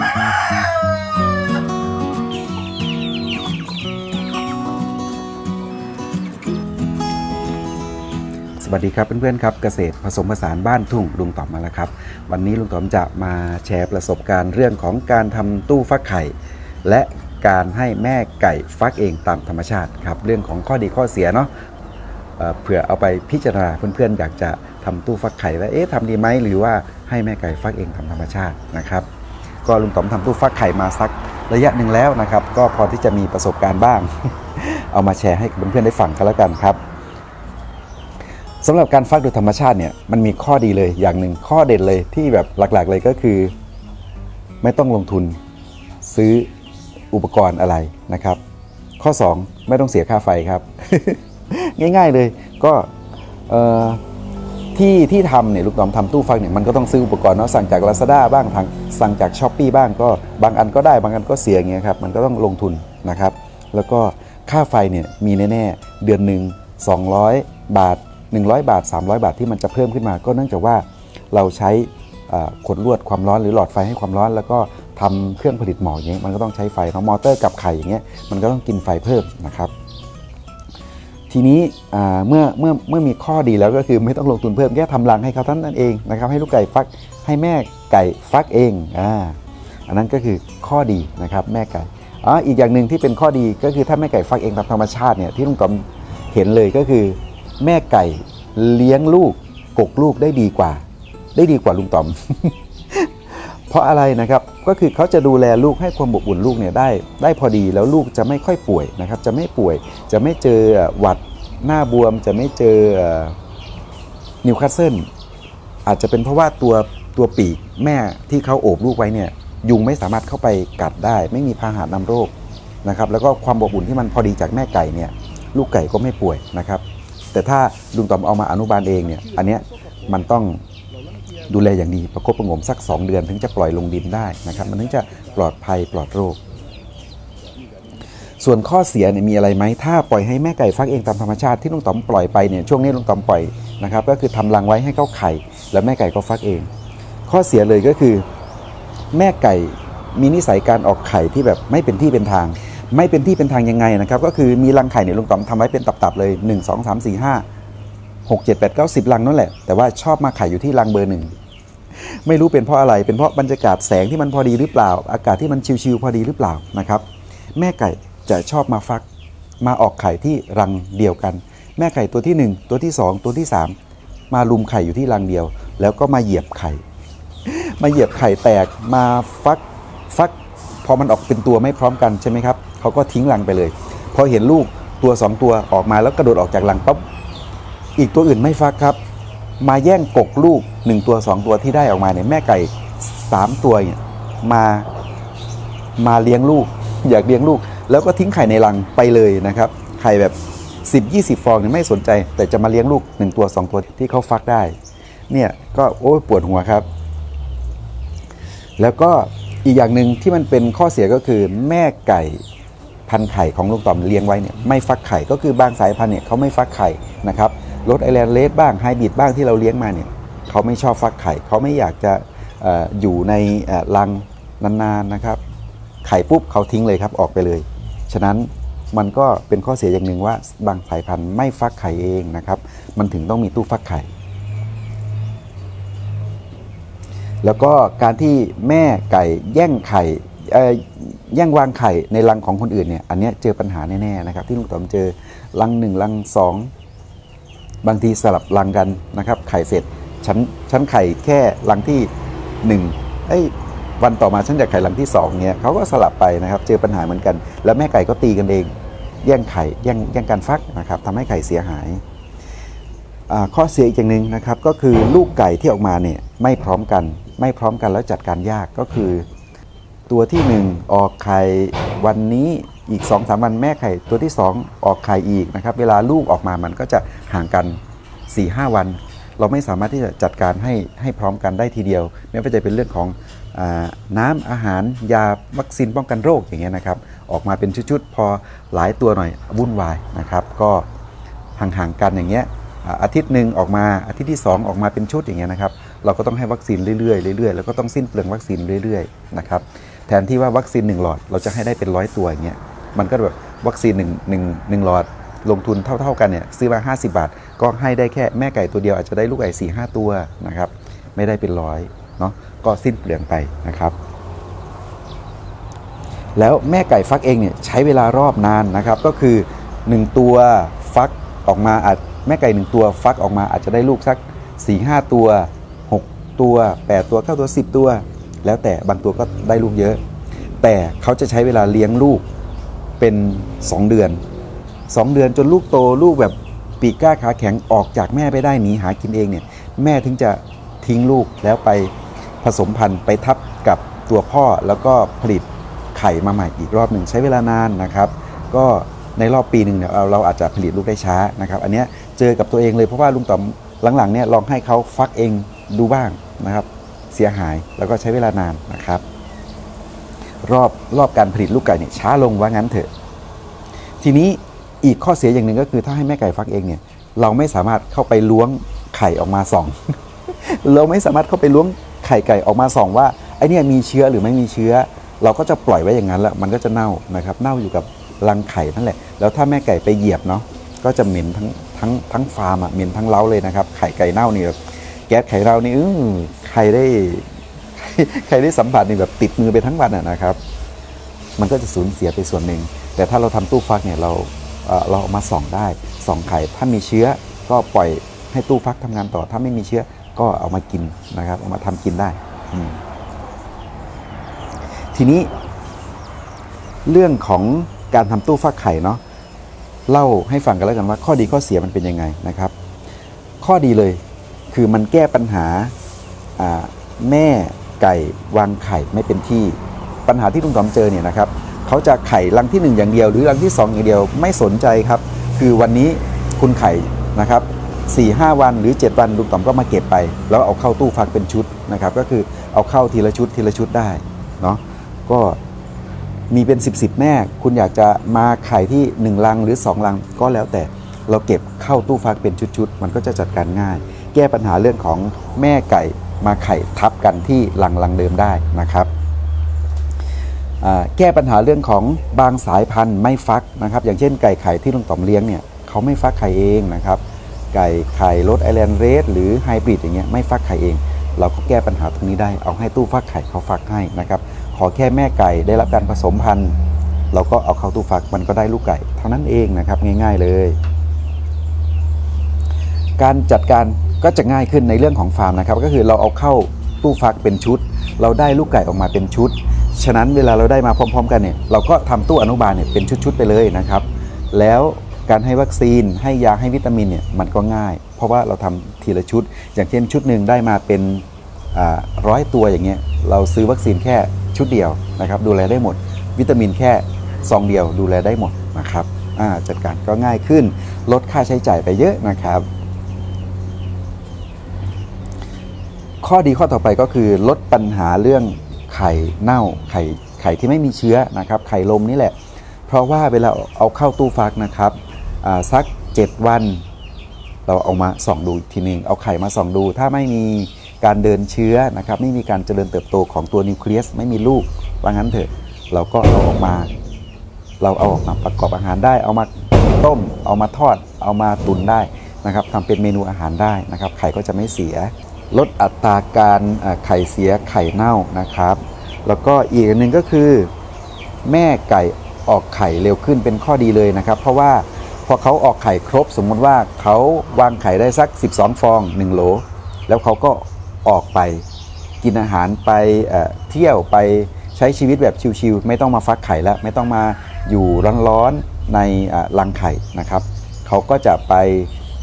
สวัสดีครับเพื่อนๆครับเกษตรผสมผสานบ้านทุ่งลุงต๋อมมาแล้วครับ วันนี้ลุงต๋อมจะมาแชร์ประสบการณ์เรื่องของการทำตู้ฟักไข่ และการให้แม่ไก่ฟักเองตามธรรมชาติครับ เรื่องของข้อดีข้อเสียเนาะเอ่อเผื่อเอาไปพิจารณาเพื่อนๆอยากจะทำตู้ฟักไข่ว่าเอ๊ะทำดีไหมหรือว่าให้แม่ไก่ฟักเองตามธรรมชาตินะครับ ก็ลุงต๋อมทำตู้ฟักไข่มาสักระยะหนึ่งแล้วนะครับ ก็พอที่จะมีประสบการณ์บ้าง เอามาแชร์ให้เพื่อนๆได้ฟังกันแล้วกันครับสำหรับการฟักโดยธรรมชาติเนี่ยมันมีข้อดีเลยอย่างหนึ่งข้อเด่นเลยที่แบบหลักๆเลยก็คือ ไม่ต้องลงทุนซื้ออุปกรณ์อะไรนะครับ ข้อ 2 ไม่ต้องเสียค่าไฟครับ ง่ายๆเลยก็เที่ที่ทำเนี่ยลูกน้อมทำตู้ฟักเนี่ยมันก็ต้องซื้ออุปกรณ์เนาะสั่งจาก Lazada บ้างทางสั่งจาก s h อ p e e บ้างก็บางอันก็ได้บางอันก็เสียอย่างเงี้ยครับมันก็ต้องลงทุนนะครับแล้วก็ค่าไฟเนี่ยมีแน่ๆเดือนหนึ่ง200 บาท 100 บาท 300 บาทที่มันจะเพิ่มขึ้นมา ก็เนื่องจากว่าเราใช้ขดลวดความร้อนหรือหลอดไฟให้ความร้อน แล้วก็ทำเครื่องผลิตหมอกอย่างเงี้ยมันก็ต้องใช้ไฟเนาะมอเตอร์กับไข่อย่างเงี้ยมันก็ต้องกินไฟเพิ่มนะครับ ทีนี้เมื่อเมื่อเมื่อมีข้อดีแล้วก็คือไม่ต้องลงทุนเพิ่มแค่ทำรังให้เขาท่านั้นเองนะครับให้ลูกไก่ฟักให้แม่ไก่ฟักเองอ่าอันนั้นก็คือข้อดีนะครับแม่ไก่อ๋ออีกอย่างหนึ่งที่เป็นข้อดีก็คือถ้าแม่ไก่ฟักเองตามธรรมชาติเนี่ยที่ลุงต๋อมเห็นเลยก็คือแม่ไก่เลี้ยงลูกกกลูกได้ดีกว่า ได้ดีกว่าลุงต๋อม เพราะอะไรนะครับก็คือเขาจะดูแลลูกให้ความอบอุ่นลูกเนี่ยได้ได้พอดีแล้วลูกจะไม่ค่อยป่วยนะครับจะไม่ป่วยจะไม่เจอหวัดหน้าบวม จะไม่เจอนิวคาสเซิลอาจจะเป็นเพราะว่าตัวตัวปีกแม่ที่เขาโอบลูกไว้เนี่ยยุงไม่สามารถเข้าไปกัดได้ ไม่มีพาหะนำโรคนะครับแล้วก็ความอบอุ่นที่มันพอดีจากแม่ไก่เนี่ยลูกไก่ก็ไม่ป่วยนะครับ แต่ถ้าลุงต๋อมเอามาอนุบาลเองเนี่ยอันเนี้ยมันต้อง ดูแลอย่างดีประคบประงมสัก 2 เดือน ถึงจะปล่อยลงดินได้นะครับ มันถึงจะปลอดภัยปลอดโรค ส่วนข้อเสียเนี่ยมีอะไรไหมถ้าปล่อยให้แม่ไก่ฟักเองตามธรรมชาติที่ลุงต๋อมปล่อยไปเนี่ยช่วงนี้ลุงต๋อมปล่อยนะครับก็คือทำรังไว้ให้เขาไข่ แล้วแม่ไก่ก็ฟักเอง ข้อเสียเลยก็คือ แม่ไก่มีนิสัยการออกไข่ที่แบบไม่เป็นที่เป็นทาง ไม่เป็นที่เป็นทางยังไงนะครับก็คือมีรังไข่เนี่ยลุงต๋อมทำไว้เป็นตับๆเลย1 2 3 4 5 6 7 8 9 10 รังนั่นแหละ แต่ว่าชอบมาไข่อยู่ที่รังเบอร์หนึ่ง ไม่รู้เป็นเพราะอะไร เป็นเพราะบรรยากาศแสงที่มันพอดีหรือเปล่า อากาศที่มันชิวๆพอดีหรือเปล่านะครับ แม่ไก่จะชอบมาฟัก มาออกไข่ที่รังเดียวกัน แม่ไก่ตัวที่ 1 ตัวที่ 2 ตัวที่ 3 มาลุมไข่อยู่ที่รังเดียว แล้วก็มาเหยียบไข่ มาเหยียบไข่แตกมาฟักฟัก พอมันออกเป็นตัวไม่พร้อมกันใช่ไหมครับเขาก็ทิ้งรังไปเลย พอเห็นลูกตัวสองตัวออกมาแล้วกระโดดออกจากรังปั๊บอีกตัวอื่นไม่ฟักครับ มาแย่งกกลูกหนึ่งตัวสองตัวที่ได้ออกมาเนี่ยแม่ไก่สามตัวเนี่ยมามาเลี้ยงลูก อยากเลี้ยงลูก แล้วก็ทิ้งไข่ในรังไปเลยนะครับ ไข่แบบ 10 20 ฟองเนี่ยไม่สนใจ แต่จะมาเลี้ยงลูก 1 ตัว 2 ตัวที่เขาฟักได้ เนี่ยก็โอ้ยปวดหัวครับ แล้วก็อีกอย่างหนึ่งที่มันเป็นข้อเสียก็คือแม่ไก่พันไข่ของลุงต่อมเลี้ยงไว้เนี่ยไม่ฟักไข่ก็คือบางสายพันธุ์เนี่ยเขาไม่ฟักไข่นะครับ รถไอแลนด์เลสบ้างไฮบริดบ้างที่เราเลี้ยงมาเนี่ยเขาไม่ชอบฟักไข่เขาไม่อยากจะออยู่ในรังนานๆนะครับ ไข่ปุ๊บเขาทิ้งเลยครับออกไปเลย ฉะนั้นมันก็เป็นข้อเสียอย่างหนึ่งว่าบางสายพันธุ์ไม่ฟักไข่เองนะครับ มันถึงต้องมีตู้ฟักไข่ แล้วก็การที่แม่ไก่แย่งไข่แย่งวางไข่ในรังของคนอื่นเนี่ย อันนี้เจอปัญหาแน่ๆนะครับ ที่ลุงต๋อมเจอรังหนึ่งรังสอง บางทีสลับรังกันนะครับ ไข่เสร็จฉันฉันไข่แค่รังที่หนึ่งเอ้ยวันต่อมาฉันจะไข่รังที่สองเนี่ยเขาก็สลับไปนะครับเจอปัญหาเหมือนกัน แล้วแม่ไก่ก็ตีกันเอง แย่งไข่แย่งแย่งการฟักนะครับทำให้ไข่เสียหายข้อเสียอีกอย่างหนึ่งนะครับก็คือลูกไก่ที่ออกมาเนี่ยไม่พร้อมกัน ไม่พร้อมกันแล้วจัดการยากก็คือ ตัวที่ 1 ออกไข่วันนี้ อีก2อสวันแม่ไข่ตัวที่ 2 ออกไข่อีกนะครับ เวลาลูกออกมามันก็จะห่างกัน 4-5 วัน เราไม่สามารถที่จะจัดการให้ให้พร้อมกันได้ทีเดียว ไม่ว่าจะเป็นเรื่องของอน้ำอาหารยาวัคซีนป้องกันโรคอย่างเงี้ยนะครับ ออกมาเป็นชุดๆพอหลายตัวหน่อยวุ่นวายนะครับ ก็ห่างๆกันอย่างเงี้ยอาทิตย์หนึ่งออกมาอาทิตย์ที่ 2 ออกมาเป็นชุดอย่างเงี้ยนะครับ เราก็ต้องให้วัคซีนเรื่อยๆเรื่อยๆแล้วก็ต้องสิ้นเปลืองวัคซีนเรื่อยๆนะครับแทนที่ว่าวัคซีนหนึ่งหลอดเราจะให้ได้เป็นร้อยตัวอย่างเงี้ย มันก็แบบวัคซีนหนึ่งหนึ่งหนึ่งหลอดลงทุนเท่า ๆ กันเนี่ยซื้อมา 50 บาท ก็ให้ได้แค่แม่ไก่ตัวเดียวอาจจะได้ลูกไก่สี่ห้าตัวนะครับ ไม่ได้เป็นร้อยเนาะก็สิ้นเปลืองไปนะครับ แล้วแม่ไก่ฟักเองเนี่ยใช้เวลารอบนานนะครับ ก็คือ 1 ตัวฟักออกมาอาจแม่ไก่ 1 ตัวฟักออกมาอาจจะได้ลูกสัก4 5 ตัว 6 ตัว 8 ตัว9ตัว 10 ตัว แล้วแต่บางตัวก็ได้ลูกเยอะ แต่เขาจะใช้เวลาเลี้ยงลูก เป็น 2 เดือน 2 เดือนจนลูกโตลูกแบบปีกกล้าขาแข็งออกจากแม่ไปได้หนีหากินเองเนี่ยแม่ถึงจะทิ้งลูกแล้วไปผสมพันธุ์ไปทับกับตัวพ่อแล้วก็ผลิตไข่มาใหม่อีกรอบหนึ่งใช้เวลานานนะครับ ก็ในรอบปีหนึ่งเนี่ยเราเราอาจจะผลิตลูกได้ช้านะครับ อันเนี้ยเจอกับตัวเองเลยเพราะว่าลุงต๋อมหลังๆเนี่ยลองให้เขาฟักเองดูบ้างนะครับ เสียหายแล้วก็ใช้เวลานานนะครับ รอบรอบการผลิตลูกไก่เนี่ยช้าลงว่างั้นเถอะ ทีนี้อีกข้อเสียอย่างหนึ่งก็คือถ้าให้แม่ไก่ฟักเองเนี่ยเราไม่สามารถเข้าไปล้วงไข่ออกมาส่อง เราไม่สามารถเข้าไปล้วงไข่ไก่ออกมาส่องว่าไอเนี่ยมีเชื้อหรือไม่มีเชื้อ เราก็จะปล่อยไว้อย่างนั้นแหละมันก็จะเน่านะครับเน่าอยู่กับรังไข่นั่นแหละ แล้วถ้าแม่ไก่ไปเหยียบเนาะก็จะเหม็นทั้งทั้งทั้งฟาร์มอะเหม็นทั้งเล้าเลยนะครับไข่ไก่เน่านี่แบบแก๊สไข่เรานี่อื้อใครได้ ใครได้สัมผัสนี่แบบติดมือไปทั้งวันอะนะครับ มันก็จะสูญเสียไปส่วนหนึ่ง แต่ถ้าเราทำตู้ฟักเนี่ยเราเราเอามาส่องได้ส่องไข่ถ้ามีเชื้อก็ปล่อยให้ตู้ฟักทำงานต่อ ถ้าไม่มีเชื้อก็เอามากินนะครับ เอามาทำกินได้ ทีนี้ เรื่องของการทำตู้ฟักไข่เนาะเล่าให้ฟังกันแล้วกันว่า ข้อดีข้อเสียมันเป็นยังไงนะครับ ข้อดีเลยคือมันแก้ปัญหาแม่ ไก่วางไข่ไม่เป็นที่ ปัญหาที่ลุงต๋อมเจอเนี่ยนะครับเขาจะไข่รังทีหนึ่1 อย่างเดียว หรือรังที่ 2 อย่างเดียวไม่สนใจครับ คือวันนี้คุณไข่นะครับ4 5วันหรือ 7 วันลุงต๋อมก็มาเก็บไป แล้วเอาเข้าตู้ฟักเป็นชุดนะครับก็คือเอาเข้าทีละชุดทีละชุดได้เนาะก็มีเป็น 10บสแม่ คุณอยากจะมาไข่ที่ 1 ลังหรือ 2 ลังก็แล้วแต่เราเก็บเข้าตู้ฟักเป็นชุดๆ มันก็จะจัดการง่าย แก้ปัญหาเรื่องของแม่ไก่ มาไข่ทับกันที่หลังลังเดิมได้นะครับ แก้ปัญหาเรื่องของบางสายพันธุ์ไม่ฟักนะครับ อย่างเช่นไก่ไข่ที่ลุงต๋อมเลี้ยงเนี่ยเขาไม่ฟักไข่เองนะครับ ไก่ไข่รสไอแลนด์เรดหรือไฮบริดอย่างเงี้ยไม่ฟักไข่เอง เราก็แก้ปัญหาตรงนี้ได้เอาให้ตู้ฟักไข่เขาฟักให้นะครับขอแค่แม่ไก่ได้รับการผสมพันธุ์ เราก็เอาเข้าตู้ฟักมันก็ได้ลูกไก่เท่านั้นเองนะครับง่าย ๆเลย การจัดการ ก็จะง่ายขึ้นในเรื่องของฟาร์มนะครับ ก็คือเราเอาเข้าตู้ฟักเป็นชุด เราได้ลูกไก่ออกมาเป็นชุด ฉะนั้นเวลาเราได้มาพร้อม ๆ กันเนี่ยเราก็ทำตู้อนุบาลเนี่ยเป็นชุดๆไปเลยนะครับ แล้วการให้วัคซีนให้ยาให้วิตามินเนี่ยมันก็ง่าย เพราะว่าเราทำทีละชุด อย่างเช่นชุดหนึ่งได้มาเป็นร้อยตัวอย่างเงี้ยเราซื้อวัคซีนแค่ชุดเดียวนะครับ ดูแลได้หมด วิตามินแค่ซองเดียวดูแลได้หมดนะครับจัดการก็ง่ายขึ้นลดค่าใช้จ่ายไปเยอะนะครับ ข้อดีข้อต่อไปก็คือลดปัญหาเรื่องไข่เน่าไข่ไข่ที่ไม่มีเชื้อนะครับไข่ลมนี่แหละ เพราะว่าเวลาเอาเข้าตู้ฟักนะครับสัก 7 วัน เราเอามาส่องดูอีกทีหนึ่งเอาไข่มาส่องดู ถ้าไม่มีการเดินเชื้อนะครับไม่มีการเจริญเติบโตของตัวนิวเคลียสไม่มีลูกว่างั้นเถอะเราก็เอาออกมา เราเอาออกมาประกอบอาหารได้ เอามาต้ม เอามาทอด เอามาตุนได้นะครับทำเป็นเมนูอาหารได้นะครับไข่ก็จะไม่เสีย ลดอัตราการไข่เสียไข่เน่านะครับ แล้วก็อีกอันหนึ่งก็คือแม่ไก่ออกไข่เร็วขึ้นเป็นข้อดีเลยนะครับ เพราะว่าพอเขาออกไข่ครบ สมมุติว่าเขาวางไข่ได้สัก 12 ฟอง 1 โหล แล้วเขาก็ออกไปกินอาหารไปเที่ยวไปใช้ชีวิตแบบชิวๆไม่ต้องมาฟักไข่แล้ว ไม่ต้องมาอยู่ร้อนๆในรังไข่นะครับเขาก็จะไป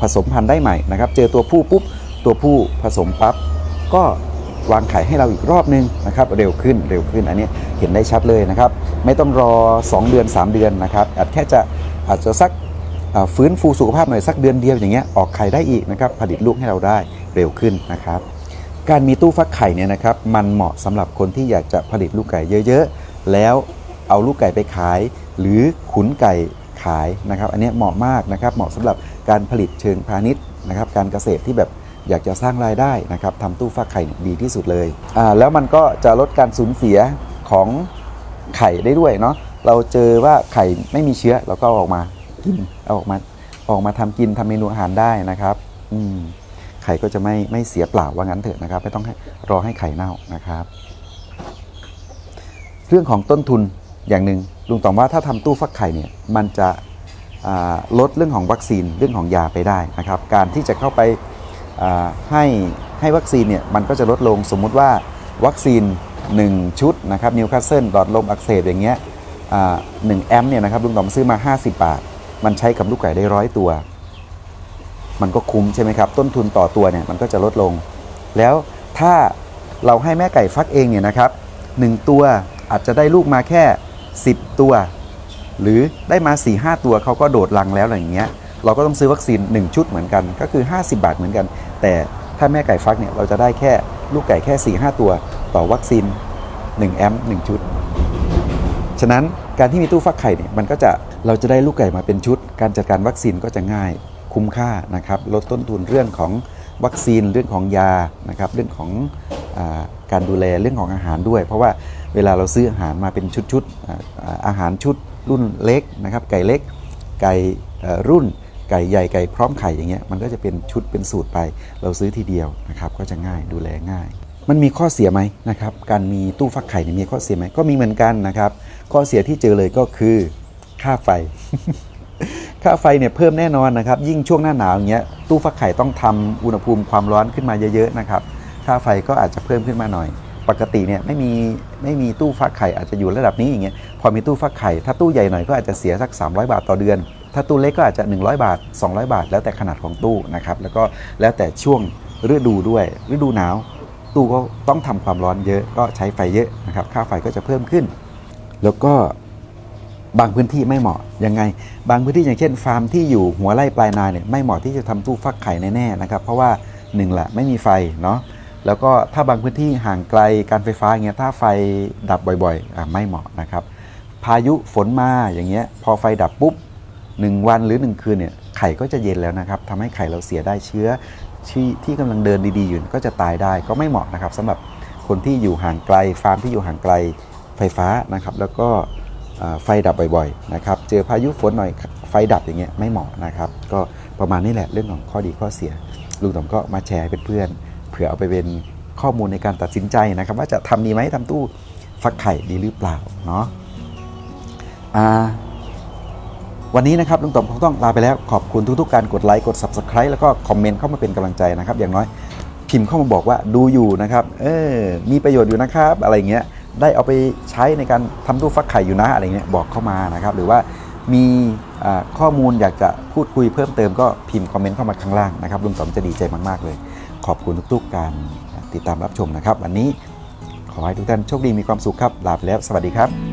ผสมพันธุ์ได้ใหม่นะครับ เจอตัวผู้ปุ๊บ ตัวผู้ผสมปั๊บก็วางไข่ให้เราอีกรอบนึงนะครับเร็วขึ้นเร็วขึ้นอันนี้เห็นได้ชัดเลยนะครับไม่ต้องรอ 2 เดือน 3 เดือนนะครับอาจแค่จะอาจจะสักฟื้นฟูสุขภาพหน่อยสักเดือนเดียวอย่างเงี้ยออกไข่ได้อีกนะครับผลิตลูกให้เราได้เร็วขึ้นนะครับการมีตู้ฟักไข่เนี่ยนะครับมันเหมาะสำหรับคนที่อยากจะผลิตลูกไก่เยอะๆ แล้วเอาลูกไก่ไปขาย หรือขุนไก่ขายนะครับ อันนี้เหมาะมากนะครับเหมาะสำหรับการผลิตเชิงพาณิชย์นะครับ การเกษตรที่แบบ อยากจะสร้างรายได้นะครับทำตู้ฟักไข่ดีที่สุดเลยอ่าแล้วมันก็จะลดการสูญเสียของไข่ได้ด้วยเนาะเราเจอว่าไข่ไม่มีเชื้อเราก็ออกมากินเอาออกมาออกมาทำกินทำเมนูอาหารได้นะครับ อืมไข่ก็จะไม่ไม่เสียเปล่าว่างั้นเถอะนะครับ ไม่ต้องรอให้ไข่เน่านะครับ เรื่องของต้นทุนอย่างหนึ่งลุงต๋อมว่าถ้าทำตู้ฟักไข่เนี่ยมันจะลดเรื่องของวัคซีนเรื่องของยาไปได้นะครับ การที่จะเข้าไป ให้ให้วัคซีนเนี่ยมันก็จะลดลงสมมุติว่าวัคซีน 1 ชุดนะครับนิวคาสเซิลหลอดลมอักเสบอย่างเงี้ยหนึ่งแอมเนี่ยนะครับลุงต๋อมซื้อมา 50 บาท มันใช้กับลูกไก่ได้ร้อยตัว มันก็คุ้มใช่ไหมครับ ต้นทุนต่อตัวเนี่ยมันก็จะลดลง แล้วถ้าเราให้แม่ไก่ฟักเองเนี่ยนะครับหนึ่งตัวอาจจะได้ลูกมาแค่ 10 ตัว หรือได้มา 4 5 ตัวเขาก็โดดรังแล้วอะไรอย่างเงี้ย เราก็ต้องซื้อวัคซีน 1 ชุดเหมือนกัน ก็คือ 50 บาทเหมือนกัน แต่ถ้าแม่ไก่ฟักเนี่ยเราจะได้แค่ลูกไก่แค่ 4 5 ตัวต่อวัคซีน 1 แอมป์1ชุด ฉะนั้นการที่มีตู้ฟักไข่เนี่ยมันก็จะเราจะได้ลูกไก่มาเป็นชุด การจัดการวัคซีนก็จะง่ายคุ้มค่านะครับลดต้นทุนเรื่องของวัคซีนเรื่องของยานะครับเรื่องของอการดูแลเรื่องของอาหารด้วย เพราะว่าเวลาเราซื้ออาหารมาเป็นชุดๆอาอ่าหารชุดรุ่นเล็กนะครับไก่เล็กไก่รุ่น ไก่ใหญ่ไก่พร้อมไข่อย่างเงี้ยมันก็จะเป็นชุดเป็นสูตรไป เราซื้อทีเดียวนะครับก็จะง่ายดูแลง่าย มันมีข้อเสียไหมนะครับการมีตู้ฟักไข่เนี่ยมีข้อเสียไหมก็มีเหมือนกันนะครับข้อเสียที่เจอเลยก็คือค่าไฟ ค่าไฟเนี่ยเพิ่มแน่นอนนะครับยิ่งช่วงหน้าหนาวอย่างเงี้ยตู้ฟักไข่ต้องทำอุณหภูมิความร้อนขึ้นมาเยอะๆนะครับค่าไฟก็อาจจะเพิ่มขึ้นมาหน่อยปกติเนี่ยไม่มีไม่มีตู้ฟักไข่อาจจะอยู่ระดับนี้อย่างเงี้ยพอมีตู้ฟักไข่ถ้าตู้ใหญ่หน่อยก็อาจจะเสียสัก 300 บาทต่อเดือน ถ้าตู้เล็กก็อาจจะ 100 บาท 200 บาท แล้วแต่ขนาดของตู้นะครับแล้วก็แล้วแต่ช่วงฤดูด้วย ฤดูหนาว ตู้ก็ต้องทำความร้อนเยอะก็ใช้ไฟเยอะนะครับค่าไฟก็จะเพิ่มขึ้น แล้วก็บางพื้นที่ไม่เหมาะยังไง บางพื้นที่อย่างเช่น ฟาร์มที่อยู่หัวไร่ปลายนาเนี่ยไม่เหมาะที่จะทำตู้ฟักไข่แน่ๆนะครับเพราะว่าหนึ่งละไม่มีไฟเนาะแล้วก็ถ้าบางพื้นที่ห่างไกลการไฟฟ้าเงี้ยถ้าไฟดับบ่อยๆอะไม่เหมาะนะครับ พายุฝนมาอย่างเงี้ยพอไฟดับปุ๊บ หนึ่งวันหรือหนึ่งคืนเนี่ยไข่ก็จะเย็นแล้วนะครับทำให้ไข่เราเสียได้เชื้อที่ที่กำลังเดินดีๆอยู่ก็จะตายได้ก็ไม่เหมาะนะครับสำหรับคนที่อยู่ห่างไกลฟาร์มที่อยู่ห่างไกลไฟฟ้านะครับ แล้วก็ไฟดับบ่อยๆนะครับเจอพายุฝนหน่อยไฟดับอย่างเงี้ยไม่เหมาะนะครับ ก็ประมาณนี้แหละเรื่องของข้อดีข้อเสีย ลุงต๋อมก็มาแชร์ให้เพื่อนๆเผื่อเอาไปเป็นข้อมูลในการตัดสินใจนะครับ ว่าจะทำดีไหมทำตู้ฟักไข่ดีหรือเปล่าเนาะอ่า วันนี้นะครับลุงต๋อมคงต้องลาไปแล้วขอบคุณทุกๆการกดไลค์กด Subscribe แล้วก็คอมเมนต์เข้ามาเป็นกำลังใจนะครับ อย่างน้อยพิมพ์เข้ามาบอกว่าดูอยู่นะครับ เออ มีประโยชน์อยู่นะครับ อะไรเงี้ย ได้เอาไปใช้ในการทำตู้ฟักไข่อยู่นะอะไรเงี้ยบอกเข้ามานะครับ หรือว่ามีข้อมูลอยากจะพูดคุยเพิ่มเติมก็พิมพ์คอมเมนต์เข้ามาข้างล่างนะครับลุงต๋อมจะดีใจมากๆเลย ขอบคุณทุกๆการติดตามรับชมนะครับ วันนี้ขอให้ทุกท่านโชคดีมีความสุขครับลาไปแล้ว สวัสดีครับ